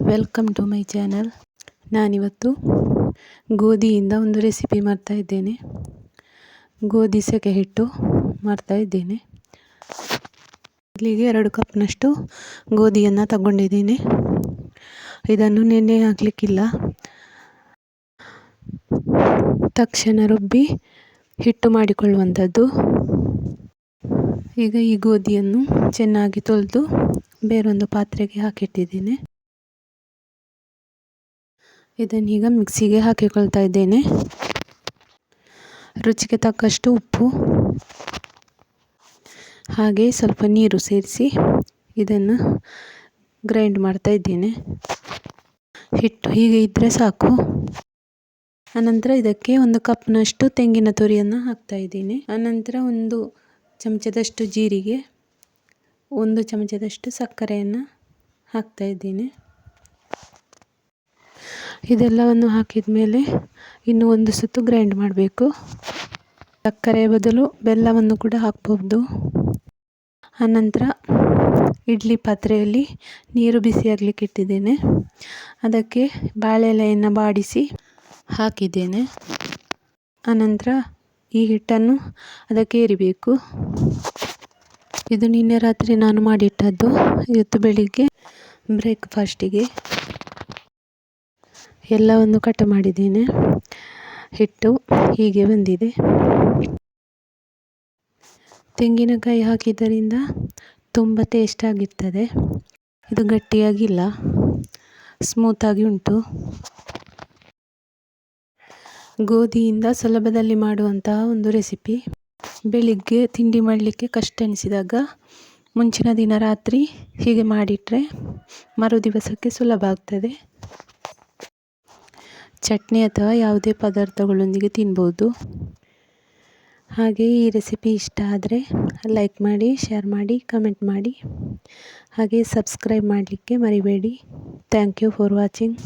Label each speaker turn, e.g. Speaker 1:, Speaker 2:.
Speaker 1: Welcome to my channel ನಾನಿವತ್ತು ಗೋಧಿಯಿಂದ ಒಂದು ರೆಸಿಪಿ ಮಾಡ್ತಾ ಇದ್ದೇನೆ. ಗೋಧಿ ಸೆಕೆ ಹಿಟ್ಟು ಮಾಡ್ತಾ ಇದ್ದೇನೆ. ಇಲ್ಲಿಗೆ ಎರಡು ಕಪ್ನಷ್ಟು ಗೋಧಿಯನ್ನು ತಗೊಂಡಿದ್ದೀನಿ. ಇದನ್ನು ನೆನೆ ಹಾಕಲಿಕ್ಕಿಲ್ಲ. ತಕ್ಷಣ ರುಬ್ಬಿ ಹಿಟ್ಟು ಮಾಡಿಕೊಳ್ಳುವಂಥದ್ದು. ಈಗ ಈ ಗೋಧಿಯನ್ನು ಚೆನ್ನಾಗಿ ತೊಳೆದು ಬೇರೊಂದು ಪಾತ್ರೆಗೆ ಹಾಕಿಟ್ಟಿದ್ದೇನೆ. ಇದನ್ನೀಗ ಮಿಕ್ಸಿಗೆ ಹಾಕಿಕೊಳ್ತಾ ಇದ್ದೇನೆ. ರುಚಿಗೆ ತಕ್ಕಷ್ಟು ಉಪ್ಪು, ಹಾಗೆ ಸ್ವಲ್ಪ ನೀರು ಸೇರಿಸಿ ಇದನ್ನು ಗ್ರೈಂಡ್ ಮಾಡ್ತಾ ಇದ್ದೇನೆ. ಹಿಟ್ಟು ಹೀಗೆ ಇದ್ದರೆ ಸಾಕು. ಆನಂತರ ಇದಕ್ಕೆ ಒಂದು ಕಪ್ನಷ್ಟು ತೆಂಗಿನ ತುರಿಯನ್ನು ಹಾಕ್ತಾ ಇದ್ದೀನಿ. ಆನಂತರ ಒಂದು ಚಮಚದಷ್ಟು ಜೀರಿಗೆ, ಒಂದು ಚಮಚದಷ್ಟು ಸಕ್ಕರೆಯನ್ನು ಹಾಕ್ತಾ ಇದ್ದೀನಿ. ಇದೆಲ್ಲವನ್ನು ಹಾಕಿದ ಮೇಲೆ ಇನ್ನು ಒಂದು ಸುತ್ತು ಗ್ರೈಂಡ್ ಮಾಡಬೇಕು. ಸಕ್ಕರೆ ಬದಲು ಬೆಲ್ಲವನ್ನು ಕೂಡ ಹಾಕ್ಬೋದು ಆನಂತರ ಇಡ್ಲಿ ಪಾತ್ರೆಯಲ್ಲಿ ನೀರು ಬಿಸಿಯಾಗಲಿಕ್ಕೆ ಇಟ್ಟಿದ್ದೇನೆ. ಅದಕ್ಕೆ ಬಾಳೆ ಎಲೆಯನ್ನು ಬಾಡಿಸಿ ಹಾಕಿದ್ದೇನೆ. ಆನಂತರ ಈ ಹಿಟ್ಟನ್ನು ಅದಕ್ಕೆ ಏರಿಬೇಕು. ಇದು ನಿನ್ನೆ ರಾತ್ರಿ ನಾನು ಮಾಡಿಟ್ಟದ್ದು. ಇವತ್ತು ಬೆಳಿಗ್ಗೆ ಬ್ರೇಕ್ಫಾಸ್ಟಿಗೆ. ಎಲ್ಲವನ್ನು ಕಟ್ ಮಾಡಿದ್ದೇನೆ. ಹಿಟ್ಟು ಹೀಗೆ ಬಂದಿದೆ. ತೆಂಗಿನಕಾಯಿ ಹಾಕಿದ್ದರಿಂದ ತುಂಬ ಟೇಸ್ಟಾಗಿರ್ತದೆ ಇದು ಗಟ್ಟಿಯಾಗಿಲ್ಲ ಸ್ಮೂತಾಗಿ ಉಂಟು. ಗೋಧಿಯಿಂದ ಸುಲಭದಲ್ಲಿ ಮಾಡುವಂತಹ ಒಂದು ರೆಸಿಪಿ ಬೆಳಿಗ್ಗೆ ತಿಂಡಿ ಮಾಡಲಿಕ್ಕೆ ಕಷ್ಟ ಎನಿಸಿದಾಗ ಮುಂಚಿನ ದಿನ ರಾತ್ರಿ ಹೀಗೆ ಮಾಡಿಟ್ಟರೆ ಮರು ದಿವಸಕ್ಕೆ ಸುಲಭ ಆಗ್ತದೆ. ಚಟ್ನಿ ಅಥವಾ ಯಾವುದೇ ಪದಾರ್ಥಗಳೊಂದಿಗೆ ತಿನ್ಬೋದು. ಹಾಗೆ ಈ ರೆಸಿಪಿ ಇಷ್ಟ ಆದರೆ ಲೈಕ್ ಮಾಡಿ, ಶೇರ್ ಮಾಡಿ, ಕಮೆಂಟ್ ಮಾಡಿ. ಹಾಗೆ ಸಬ್ಸ್ಕ್ರೈಬ್ ಮಾಡಲಿಕ್ಕೆ ಮರಿಬೇಡಿ. Thank you for watching.